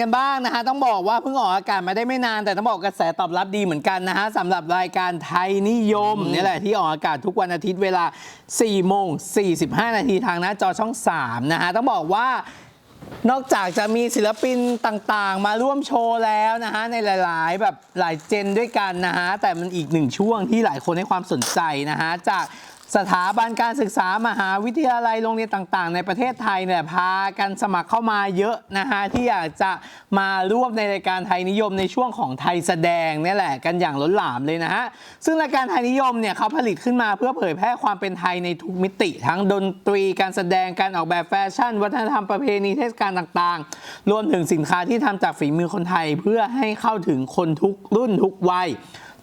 กันบ้างนะฮะต้องบอกว่าเพิ่งออกอากาศมาได้ไม่นาน แต่ต้องบอกกระแสตอบรับดีเหมือนกันนะฮะสำหรับรายการไทยนิยมนี่แหละที่ออกอากาศทุกวันอาทิตย์เวลา4โมง45 นาทีทางหน้าจอช่อง 3 นะฮะต้องบอกว่านอกจากจะมีศิลปินต่างๆ มาร่วมโชว์แล้วนะฮะในหลายๆ แบบหลายเจนด้วยกันนะฮะแต่มันอีกหนึ่งช่วงที่หลายคนให้ความสนใจนะฮะจาก สถาบันการศึกษามหาวิทยาลัยโรงเรียนต่างๆ ในประเทศไทยเนี่ยพากันสมัครเข้ามาเยอะนะฮะที่อยากจะมาร่วมในรายการไทยนิยมในช่วงของไทยแสดงนี่แหละกันอย่างล้นหลามเลยนะฮะซึ่งรายการไทยนิยมเนี่ยเขาผลิตขึ้นมาเพื่อเผยแพร่ความเป็นไทยในทุกมิติ ทั้งดนตรีการแสดงการออกแบบแฟชั่น วัฒนธรรมประเพณีเทศกาลต่างๆ รวมถึงสินค้าที่ทำจากฝีมือคนไทยเพื่อให้เข้าถึงคนทุกรุ่นทุกวัย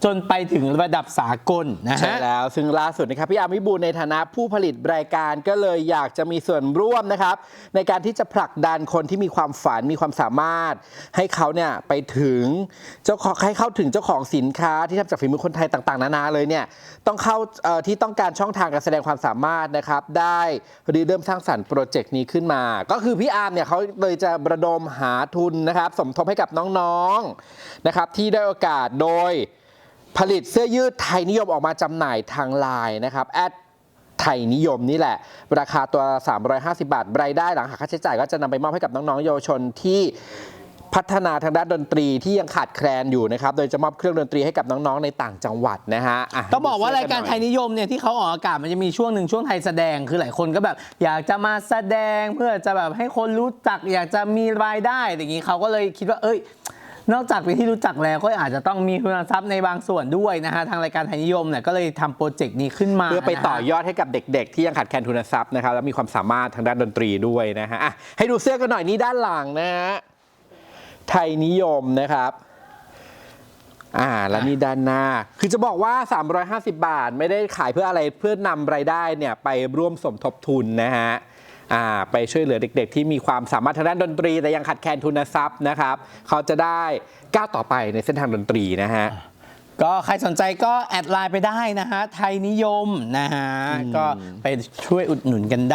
จนไปถึงระดับสากลนะฮะ ใช่แล้วซึ่งล่าสุดนะครับพี่อาร์มวิบูลย์ในฐานะผู้ผลิตรายการก็เลยอยากจะมีส่วนร่วมนะครับ ในการที่จะผลักดันคนที่มีความฝันมีความสามารถ ให้เขาเนี่ยไปถึงเจ้าของให้เข้าถึงเจ้าของสินค้าที่ทำจากฝีมือคนไทยต่าง ๆ นานาเลยเนี่ยต้องเข้าเอ่อที่ต้องการช่องทางการแสดงความสามารถนะครับ ได้ริเริ่มสร้างสรรค์โปรเจกต์นี้ขึ้นมา ก็คือพี่อาร์มเนี่ยเขาเลยจะระดมหาทุนนะครับ สมทบให้กับน้องๆนะครับที่ได้โอกาสโดย ผลิตเสื้อยืดไทยนิยมออกมาจำหน่ายทางไลน์นะครับแอดไทยนิยมนี่แหละ ราคาตัว 350 บาท รายได้หลังหักค่าใช้จ่ายก็จะนำไปมอบให้กับน้องๆเยาวชนที่พัฒนาทางด้านดนตรีที่ยังขาดแคลนอยู่นะครับ โดยจะมอบเครื่องดนตรีให้กับน้องๆ ในต่างจังหวัดนะฮะะต้องบอกว่ารายการไทยนิยมเนี่ยที่เขาออกอากาศมันจะมีช่วงหนึ่งช่วงไทยแสดงคือหลายคนก็แบบอยากจะมาแสดงเพื่อจะแบบให้คนรู้จักอยากจะมีรายได้อย่างนี้เขาก็เลยคิดว่าเอ้ย นอกจากเป็นที่รู้จักแล้วก็อาจจะต้องมีทุนทรัพย์ในบางส่วนด้วยนะฮะทางรายการไทยนิยมเนี่ยก็เลยทำโปรเจกต์นี้ขึ้นมาเพื่อไปต่อยอดให้กับเด็ก ๆ ที่ยังขาดแคลนทุนทรัพย์นะครับแล้วมีความสามารถทางด้านดนตรีด้วยนะฮะอะให้ดูเสื้อกันหน่อยนี่ด้านหลังนะฮะไทยนิยมนะครับอ่าแล้วนี่ด้านหน้า คือจะบอกว่า 350 บาทไม่ได้ขายเพื่ออะไรเพื่อนำรายได้เนี่ยไปร่วมสมทบทุนนะฮะ ไปช่วยเหลือเด็ก ๆ ที่มีความสามารถทางด้านดนตรี แต่ยังขาดแคลนทุนทรัพย์นะครับเขาจะได้ก้าวต่อไปในเส้นทางดนตรีนะฮะก็ใครสนใจก็แอดไลน์ไปได้นะฮะไทยนิยมนะฮะก็ไปช่วยอุดหนุนกันได้